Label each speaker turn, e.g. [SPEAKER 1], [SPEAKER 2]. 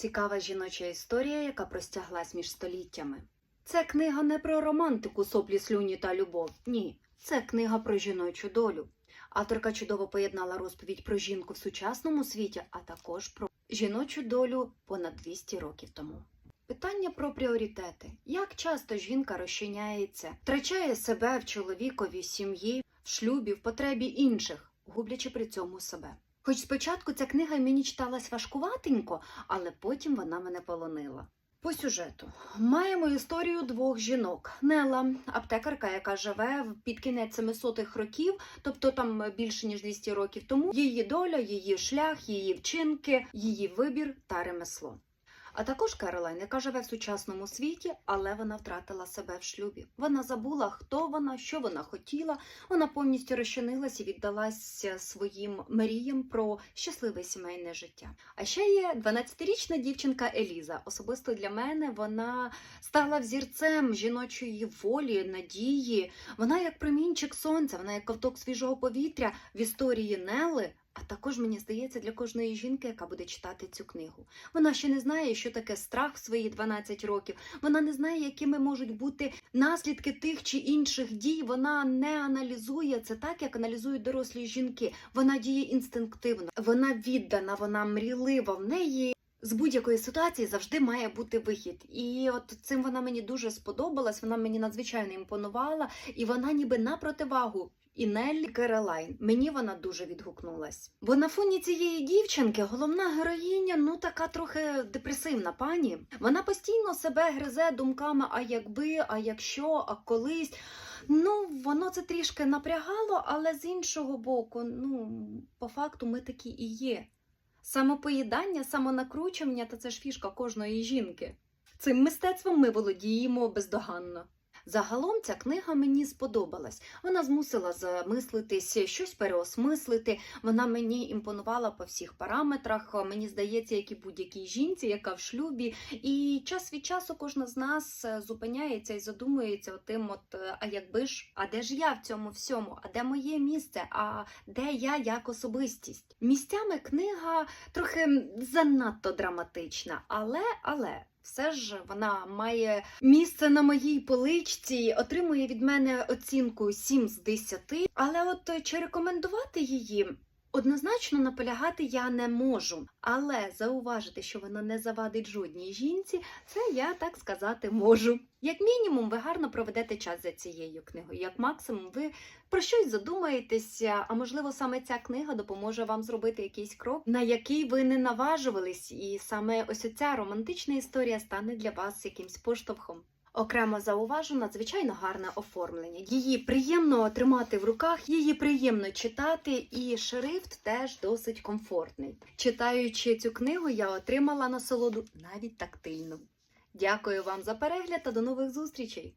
[SPEAKER 1] Цікава жіноча історія, яка простяглась між століттями. Це книга не про романтику, соплі, слюні та любов. Ні, це книга про жіночу долю. Авторка чудово поєднала розповідь про жінку в сучасному світі, а також про жіночу долю понад 200 років тому. Питання про пріоритети. Як часто жінка розчиняється, втрачає себе в чоловікові, сім'ї, в шлюбі, в потребі інших, гублячи при цьому себе. Хоч спочатку ця книга мені читалась важкуватенько, але потім вона мене полонила. По сюжету маємо історію двох жінок: Нела, аптекарка, яка живе під кінець 700-х років, тобто там більше ніж 200 років тому. Її доля, її шлях, її вчинки, її вибір та ремесло. А також Керолайн, яка живе в сучасному світі, але вона втратила себе в шлюбі. Вона забула, хто вона, що вона хотіла. Вона повністю розчинилась і віддалася своїм мріям про щасливе сімейне життя. А ще є 12-річна дівчинка Еліза. Особисто для мене вона стала взірцем жіночої волі, надії. Вона як промінчик сонця, вона як ковток свіжого повітря в історії Нели. А також мені здається для кожної жінки, яка буде читати цю книгу. Вона ще не знає, що таке страх в свої 12 років. Вона не знає, якими можуть бути наслідки тих чи інших дій. Вона не аналізує це так, як аналізують дорослі жінки. Вона діє інстинктивно, вона віддана, вона мрійлива. В неї з будь-якої ситуації завжди має бути вихід. І от цим вона мені дуже сподобалась. Вона мені надзвичайно імпонувала, і вона ніби на противагу. І Неллі Керолайн. Мені вона дуже відгукнулась. Бо на фоні цієї дівчинки головна героїня, ну така трохи депресивна пані. Вона постійно себе гризе думками, а якби, а якщо, а колись. Ну, воно це трішки напрягало, але з іншого боку, ну, по факту, ми такі і є. Самопоїдання, самонакручування та це ж фішка кожної жінки. Цим мистецтвом ми володіємо бездоганно. Загалом ця книга мені сподобалась. Вона змусила замислитись, щось переосмислити. Вона мені імпонувала по всіх параметрах. Мені здається, як і будь-якій жінці, яка в шлюбі. І час від часу кожна з нас е, зупиняється і задумується отим, от е, а якби ж, а де ж я в цьому всьому? А де моє місце? А де я як особистість? Місцями книга трохи занадто драматична, але але. Все ж вона має місце на моїй поличці, отримує від мене оцінку 7 з 10. Але от е, чи рекомендувати її? Однозначно наполягати я не можу, але зауважити, що вона не завадить жодній жінці, це я так сказати можу. Як мінімум, ви гарно проведете час за цією книгою. Як максимум, ви про щось задумаєтеся, а можливо, саме ця книга допоможе вам зробити якийсь крок, на який ви не наважувались, і саме ось ця романтична історія стане для вас якимсь поштовхом. Окремо зауважу надзвичайно гарне оформлення. Її приємно тримати в руках, її приємно читати, і шрифт теж досить комфортний. Читаючи цю книгу, я отримала насолоду навіть тактильну. Дякую вам за перегляд та до нових зустрічей!